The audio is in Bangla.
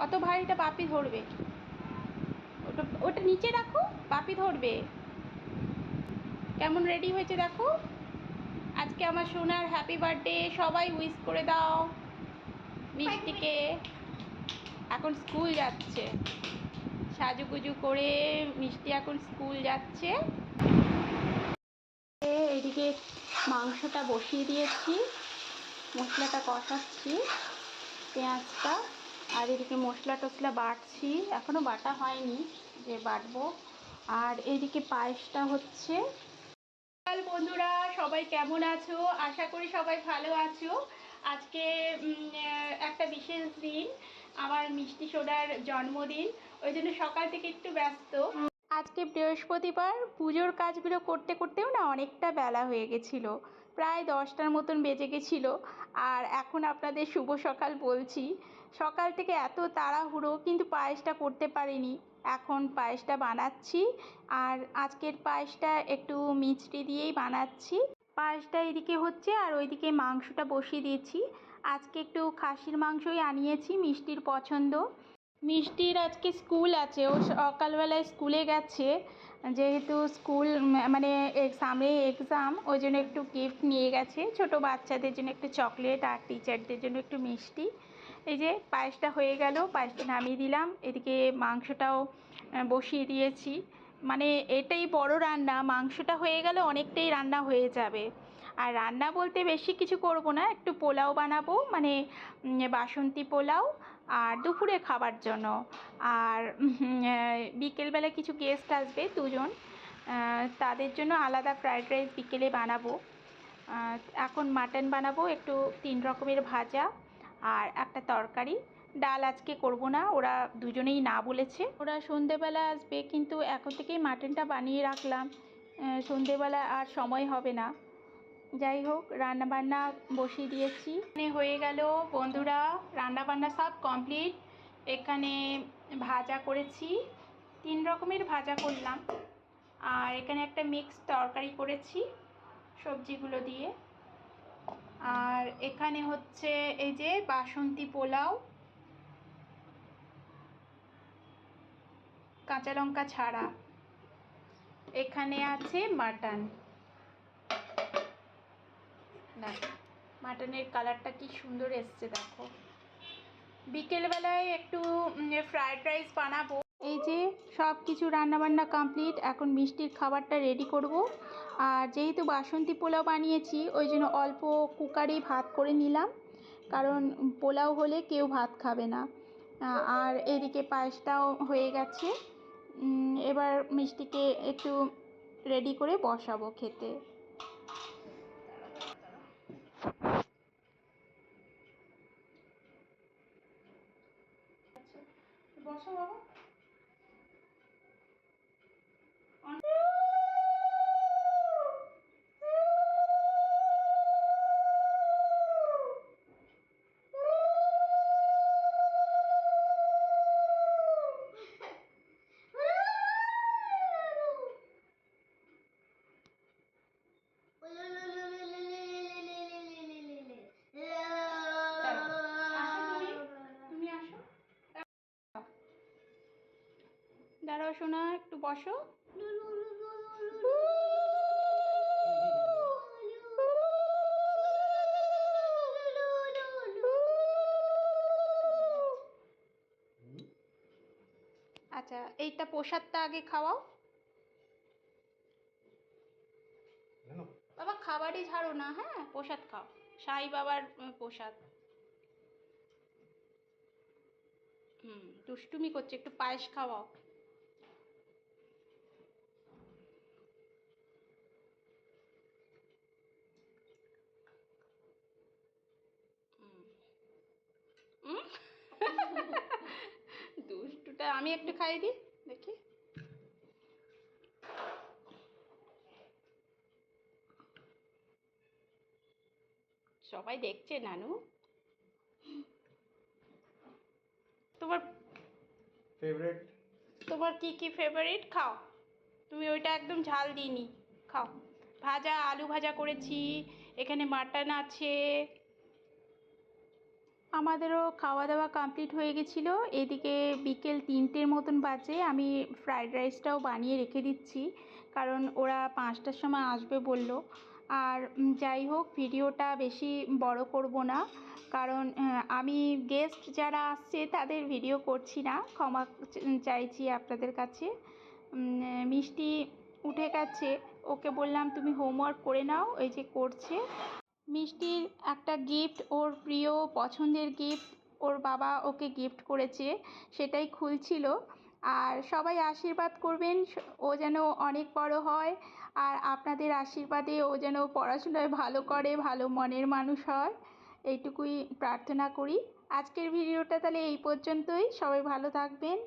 অত ভারীটা বাপি ধরবে। ওটা ওটা নিচে রাখো, বাপি ধরবে। কেমন রেডি হয়েছে দেখো? আজকে আমার সোনার হ্যাপি বার্থডে সবাই উইশ করে দাও। মিষ্টিকে। এখন স্কুল যাচ্ছে। সাজুগুজু করে মিষ্টি এখন স্কুল যাচ্ছে। এদিকে মাংসটা বসিয়ে দিয়েছি। মশলাটা কষাচ্ছি। পেঁয়াজটা। আর এদিকে মশলা টসলা বাটছি এখনও বাটা হয়নি যে বাটবো। আর এদিকে পায়েসটা হচ্ছে। বন্ধুরা সবাই কেমন আছো? আশা করি সবাই ভালো আছো। আজকে একটা বিশেষ দিন আমার মিষ্টি সোডার জন্মদিন। ওই জন্য সকাল থেকে একটু ব্যস্ত। আজকে বৃহস্পতিবার পুজোর কাজগুলো করতে করতেও না অনেকটা বেলা হয়ে গেছিল। প্রায় দশটার মতন বেজে গেছিল। আর এখন আপনাদের শুভ সকাল বলছি। সকাল থেকে এত তাড়াহুড়ো, কিন্তু পায়েসটা করতে পারিনি। এখন পায়েসটা বানাচ্ছি। আর আজকের পায়েসটা একটু মিষ্টি দিয়েই বানাচ্ছি। পায়েসটা এদিকে হচ্ছে আর ওইদিকে মাংসটা বসিয়ে দিয়েছি। আজকে একটু খাসির মাংসই আনিয়েছি, মিষ্টির পছন্দ। মিষ্টির আজকে স্কুল আছে, ও সকালবেলায় স্কুলে গেছে। যেহেতু স্কুল মানে সামনে এক্সাম ওই জন্য একটু গিফট নিয়ে গেছে। ছোট বাচ্চাদের জন্য একটু চকলেট আর টিচারদের জন্য একটু মিষ্টি। এই যে পায়েসটা হয়ে গেল, পায়েসটা নামিয়ে দিলাম। এদিকে মাংসটাও বসিয়ে দিয়েছি। মানে এটাই বড় রান্না, মাংসটা হয়ে গেলে অনেকটাই রান্না হয়ে যাবে। আর রান্না বলতে বেশি কিছু করব না, একটু পোলাও বানাবো মানে বাসন্তী পোলাও আর দুপুরে খাবার জন্য। আর বিকেলবেলা কিছু গেস্ট আসবে দুজন। তাদের জন্য আলাদা ফ্রায়েড রাইস বিকেলে বানাবো। এখন মাটন বানাবো, একটু তিন রকমের ভাজা আর একটা তরকারি। ডাল আজকে করব না, ওরা দুজনেই না বলেছে। ওরা সন্ধেবেলা আসবে, কিন্তু এখন থেকেই মাটনটা বানিয়ে রাখলাম। সন্ধেবেলা আর সময় হবে না। যাই হোক রান্না বান্না বসিয়ে দিয়েছি। এখানে হয়ে গেল বন্ধুরা রান্না বান্না সব কমপ্লিট এখানে ভাজা করেছি, তিন রকমের ভাজা করলাম। আর এখানে একটা মিক্স তরকারি করেছি সবজিগুলো দিয়ে। আর এখানে হচ্ছে এই যে বাসন্তী পোলাও, কাঁচা লঙ্কা ছাড়া। এখানে আছে মাটন। দেখো, মাটনের কালারটা কি সুন্দর এসছে, দেখো। বিকেলবেলায় একটু ফ্রায়েড রাইস বানাবো। এই যে সব কিছু রান্নাবান্না কমপ্লিট এখন মিষ্টির খাবারটা রেডি করব। আর যেহেতু বাসন্তী পোলাও বানিয়েছি, ওই জন্য অল্প কুকারেই ভাত করে নিলাম। কারণ পোলাও হলে কেউ ভাত খাবে না। আর এদিকে পায়েসটাও হয়ে গেছে। এবার মিষ্টিকে একটু রেডি করে বসাবো খেতে। বাবা শোনা একটু বসো। আচ্ছা এইটা প্রসাদটা আগে খাওয়াও। বাবা খাবারই ঝাড়ো না হ্যাঁ? প্রসাদ খাও। সাই বাবার প্রসাদ। হুম দুষ্টুমি করছে একটু পায়েস খাওয়াও। আমি একটু খাইয়ে দিই দেখি। সবাই দেখছে নানু। তোমার ফেভারিট তোমার কি কি ফেভারিট খাও। তুমি ওইটা একদম ঝাল দিইনি। খাও। ভাজা আলু ভাজা করেছি এখানে মাটন আছে। আমাদেরও খাওয়া দাওয়া কমপ্লিট হয়ে গেছিল। এদিকে বিকেল তিনটের মতন বাজে, আমি ফ্রায়েড রাইসটাও বানিয়ে রেখে দিচ্ছি, কারণ ওরা পাঁচটার সময় আসবে বলল। আর যাই হোক, ভিডিওটা বেশি বড় করব না, কারণ আমি গেস্ট যারা আসছে তাদের ভিডিও করছি না, ক্ষমা চাইছি আপনাদের কাছে। মিষ্টি উঠে গেছে, ওকে বললাম, তুমি হোমওয়ার্ক করে নাও এই যে করছে। মিষ্টির একটা গিফট ওর প্রিয় পছন্দের গিফট ওর বাবা ওকে গিফট করেছে, সেটাই খুলছিল। আর সবাই আশীর্বাদ করবেন, ও যেন অনেক বড় হয়, আর আপনাদের আশীর্বাদে ও যেন পড়াশোনায় ভালো করে, ভালো মনের মানুষ হয়, এইটুকুই প্রার্থনা করি। আজকের ভিডিওটা তাহলে এই পর্যন্তই। সবাই ভালো থাকবেন।